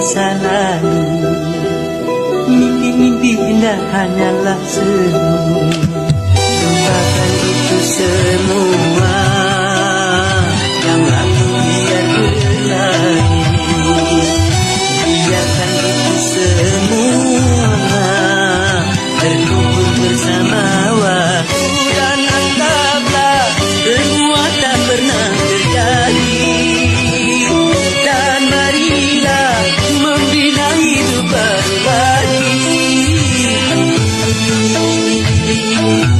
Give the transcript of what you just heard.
masa lalu Mimpi-mimpi indah hanyalah semu. Lupakan itu semua. Yang aku biar berlalu Biarkan itu semua. Terkubur bersama waktu. Thank you.